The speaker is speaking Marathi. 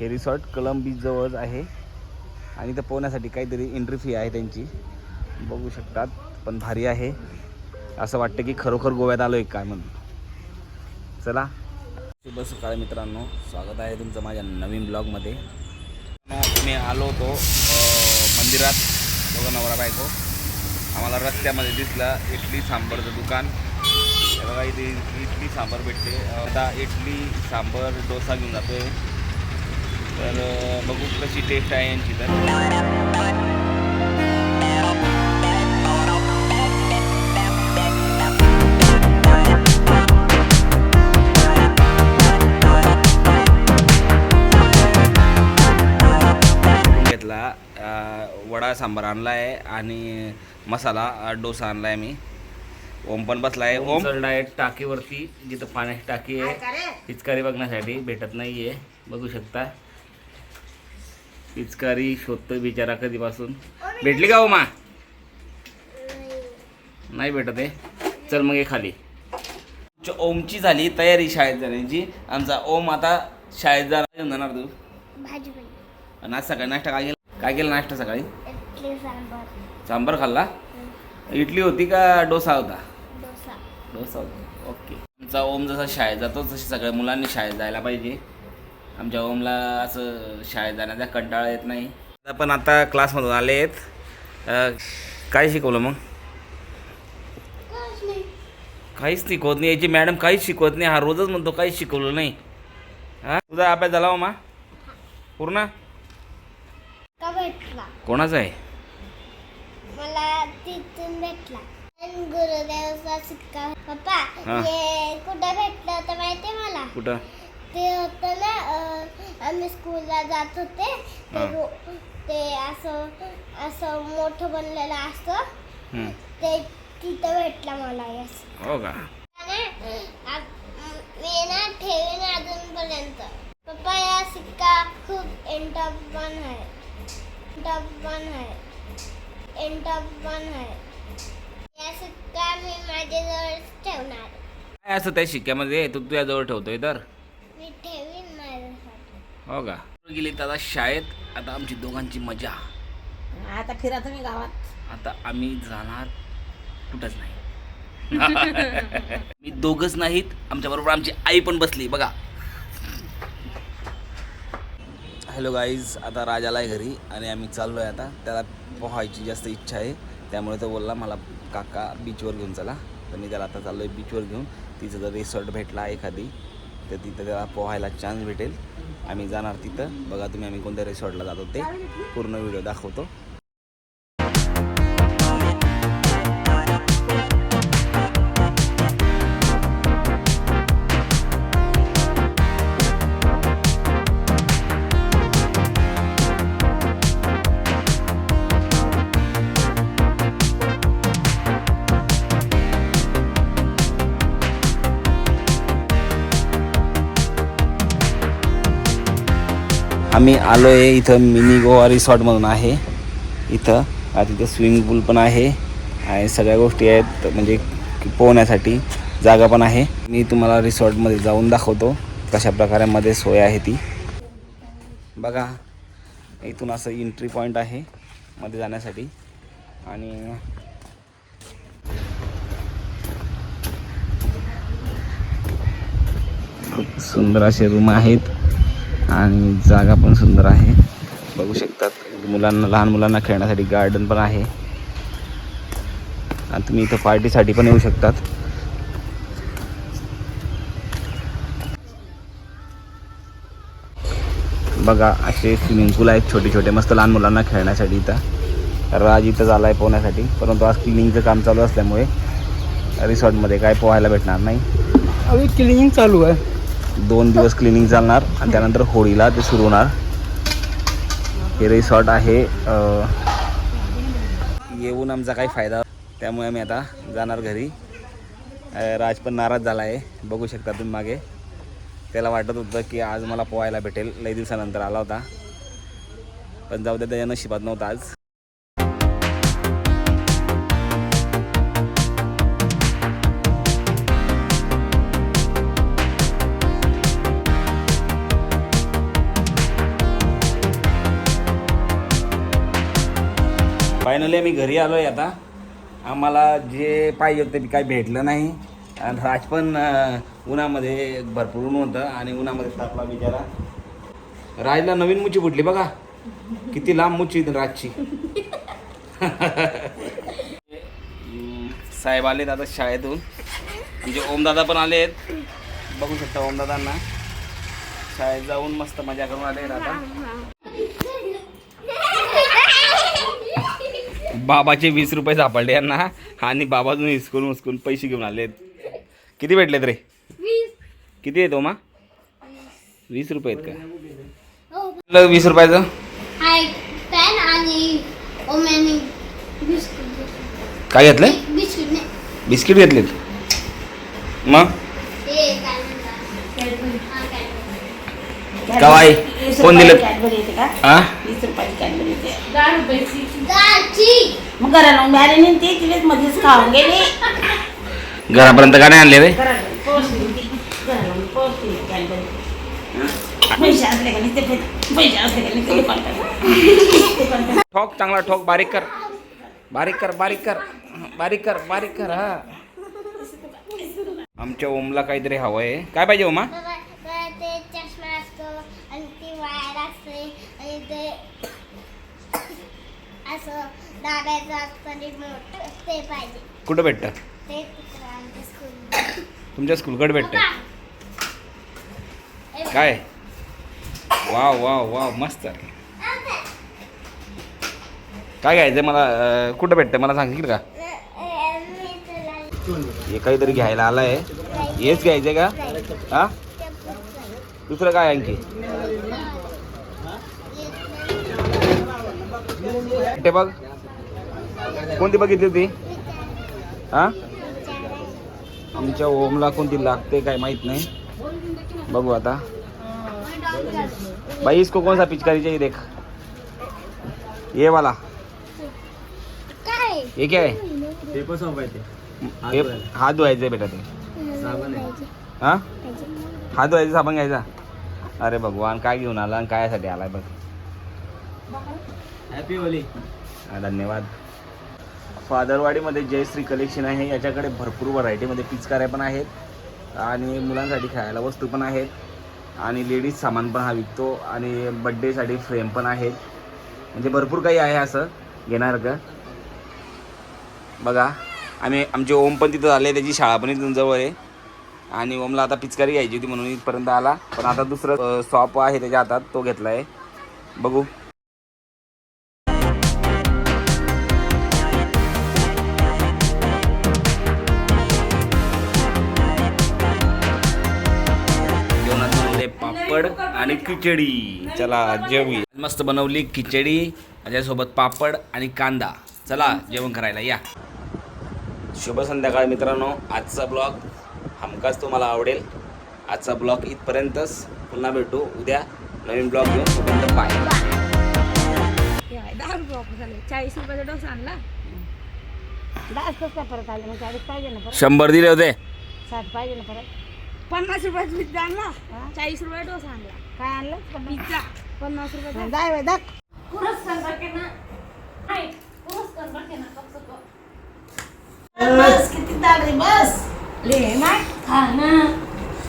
हे रिसॉर्ट कलम बीचजवळच आहे. आणि इथं पोहण्यासाठी काहीतरी एंट्री फी आहे त्यांची. बघू शकतात पण भारी आहे. असं वाटतं की खरोखर गोव्यात आलो आहे काय म्हणून. चला. शुभ सकाळ मित्रांनो. स्वागत आहे तुमचं माझ्या नवीन ब्लॉगमध्ये. मी आलो होतो मंदिरात. दोघं नवरा बायको. आम्हाला रस्त्यामध्ये दिसलं इडली सांबरचं दुकान. बघा इथे इडली सांबर भेटते. आता इडली सांबर डोसा घेऊन जातोय. तर बघू कशी टेस्ट आहे यांची तर. घेतला वडा सांबार आणला आहे आणि मसाला डोसा आणला आहे मी. ओम पण बसला आहे ओम. डायरेक्ट टाकीवरती जिथं पाण्याची टाकी आहे पिचकारी बघण्यासाठी भेटत नाही आहे बघू शकता. पिचकारी शोधतोय बिचारा कधीपासून. भेटली का ओमा नाही. भेटत आहे. चल मग ये खाली. ओमची झाली तयारी शाळेत जाण्याची. आमचा ओम आता शाळेत जाणार जाणार तू. आणि आज सकाळी नाश्ता काय केला? काय केला नाश्ता सकाळी? सांबार. खाल्ला? इडली होती का डोसा होता? डोसा. डोसा होता. ओके. आमचा ओम जसा शाळेत जातो तसे सगळ्या मुलांनी शाळेत जायला पाहिजे. आमच्या ओमला असं शाळेत जाण्याचा कंटाळा येत नाही. आपण आता क्लासमधून आले आहेत. काय शिकवलं मग? काहीच शिकवत नाही. याची मॅडम काहीच शिकवत नाही. हा रोजच म्हणतो काहीच शिकवलं नाही. हा? तुझा अभ्यास झाला हो मा? पूर्ण? का भेटला कोणाचा आहे? मला तिथून भेटला. आणि गुरुदेवचा सिक्का पप्पा कुठं भेटलं होतं माहितीये मला? कुठं? ते होतं ना अं, आम्ही स्कूलला जात होते. ते हा. रो- ते असं असं मोठं बनलेलं असतं. हं. ते तिथं भेटला मला यस हो का? मी ना ठेवीन अजूनपर्यंत. पप्पा या सिक्का खूप एंटॉप पण आहे. एंटॉप पण आहे. एंटॉप पण आहे. या सिक्का मी माझ्याजवळ ठेवणार. काय असं त्या शिक्क्यामध्ये तू तुझ्याजवळ ठेवतोय तर? मी ठेवीन माझ्यासाठी. हो का? गेली आता शाळेत आता आमची दोघांची मजा. आता फिरा तुम्ही गावात. आता आम्ही जाणार कुठंच नाही. मी दोघच नाहीत आमच्या बरोबर आमची आई पण बसली बघा. हॅलो गाईज आता राजाला आहे घरी आणि आम्ही चाललो आहे आता. त्याला पोहायची जास्त इच्छा आहे त्यामुळे तो बोलला मला काका बीचवर घेऊन चला. तर मी त्याला आता चाललो आहे बीचवर घेऊन. तिचं जर रिसॉर्ट भेटला एखादी तर तिथं त्याला पोहायला चान्स भेटेल. आम्ही जाणार तिथं. बघा तुम्ही आम्ही कोणत्या रिसॉर्टला जातो ते. पूर्ण व्हिडिओ दाखवतो. आम्ही आलो आहे इथं मिनी गोवा रिसॉर्टमधून आहे. इथं आता तिथं स्विमिंग पूल पण आहे आणि सगळ्या गोष्टी आहेत म्हणजे पोहण्यासाठी जागा पण आहे. मी तुम्हाला रिसॉर्टमध्ये जाऊन दाखवतो कशा प्रकारे मध्ये सोय आहे ती. बघा इथून असं एंट्री पॉईंट आहे मध्ये जाण्यासाठी. आणि खूप सुंदर असे रूम आहेत. आणि जागा पण सुंदर आहे. बघू शकतात मुलांना लहान मुलांना खेळण्यासाठी गार्डन पण आहे. आणि तुम्ही इथं पार्टीसाठी पण येऊ शकतात. बघा असे स्विमिंग पूल आहेत छोटे छोटे मस्त लहान मुलांना खेळण्यासाठी इथं. राज इथं झाला आहे पोहण्यासाठी परंतु आज क्लिनिंगचं काम चालू असल्यामुळे रिसॉर्टमध्ये काय पोहायला भेटणार नाही. अभी क्लिनिंग चालू आहे. दोन दिवस क्लिनिंग चालणार आणि त्यानंतर होळीला ते सुरू होणार. हे रिसॉर्ट आहे येऊन आमचा काही फायदा त्यामुळे आम्ही आता जाणार घरी. राज पण नाराज झाला आहे बघू शकता तुम्ही मागे. त्याला वाटत होतं की आज मला पोहायला भेटेल लई दिवसानंतर आला होता. पण जाऊ द्या त्याच्या नशिबात नव्हता आज. फायनली आम्ही घरी आलो आहे आता. आम्हाला जे पाहिजे होतं ते काही भेटलं नाही. आणि राज पण उन्हामध्ये भरपूर ऊन होतं आणि उन्हामध्ये तापला बिचारा. राजला नवीन मुची फुटली बघा. किती लांब मुची राजची. साहेब आलेत आता शाळेतून. म्हणजे ओमदादा पण आलेत. बघू शकता ओमदादांना. शाळेत जाऊन मस्त मजा करून आले आता. बाबाचे वीस रुपये सापडले यांना. आणि बाबाजून हिसकून उचकून पैसे घेऊन आलेत. किती भेटलेत रे? किती आहेत ओमा वीस रुपये आहेत का? ल- वीस रुपयाचं? हाय पॅन आणि ओमॅनी बिस्कुट काय घेतलंय बिस्कुट नाही. बिस्किट घेतलेत? मग ते काय हा, कोण दिलं? मग घराला मिळाली नाही ती तिथेच मध्येच खाऊन गेली. घरापर्यंत का नाही आणले रे? घराला पोहोचली ती घराला पोहोचली कॅडबरी पैसे असले का नाही ते फिर- पैसे असले का नाही ते दुकान ठोक चांगला ठोक बारीक कर. बारीक कर बारीक कर. बारीक कर बारीक कर हा. आमच्या ओमला काहीतरी हवं आहे काय पाहिजे ओमा? बाबा, बाबा, ते चष्मा असतो आणि ती वायर असते आणि ते असं दाबायचं असतं आणि मोठं ते पाहिजे. कुठं भेटतं? ते तिकडं आमच्या स्कूल तुमच्या स्कूलकडे भेटतं काय? वाव वाव वाव मस्त. काय घ्यायचं मला अं, कुठं भेटतं मला सांगशील का? हे काहीतरी घ्यायला आलाय. हेच घ्यायचंय का? हा? दुसरं काय आणखी? ते बघ कोणती बघितली होती? हा? आमच्या ओमला कोणती लागते काय माहीत नाही. बघू आता. भाई इसको कौन सा पिचकारी चाहिए देख. ये वाला. ये क्या है? हे हात धुवायचे. बेटा ते. हा? हात धुवायचा साबण घ्यायचा. अरे भगवान काय घेऊन आला आणि कायसाठी आलाय बघ. हॅपी होली धन्यवाद. फादरवाडीमध्ये जयश्री कलेक्शन आहे. याच्याकडे भरपूर व्हरायटीमध्ये पिचकाऱ्या पण आहेत. आणि मुलांसाठी खेळायला वस्तू पण आहेत. आणि लेडीज सामान पण हा विकतो. आणि बड्डेसाठी फ्रेम पण आहेत. म्हणजे भरपूर काही आहे असं घेणार का? बघा आम्ही आमचे ओम पण तिथं आले त्याची शाळा पण इथून जवळ आहे. आणि ओमला आता पिचकारी घ्यायची होती म्हणून इथपर्यंत आला. पण आता दुसरं शॉप आहे त्याच्या हातात. तो घेतला आहे बघू. आणि खिचडी. चला जेवी मस्त बनवली खिचडी त्याच्यासोबत पापड आणि कांदा. चला जेवण करायला या. शुभ संध्याकाळ मित्रांनो. आजचा ब्लॉग हमखास तुम्हाला आवडेल. आजचा ब्लॉग इथपर्यंतच पुन्हा भेटू. उद्या नवीन ब्लॉग घेऊन तोपर्यंत बाय दहा रुपये आले. चाळीस रुपयाचा डोसा आणला. दहा असतंच काय परत आले? मग चाळीस पाहिजे ना परत. शंभर दिले होते. साठ पाहिजे ना परत. पन्नास रुपयाचा पिझ्झा आणला चाळीस रुपये डोसा आणला. काय आणलं? पिझ्झा. पन्नास रुपयाचा. जाय बाय दाख बस किती ताट रे बस. ले ना.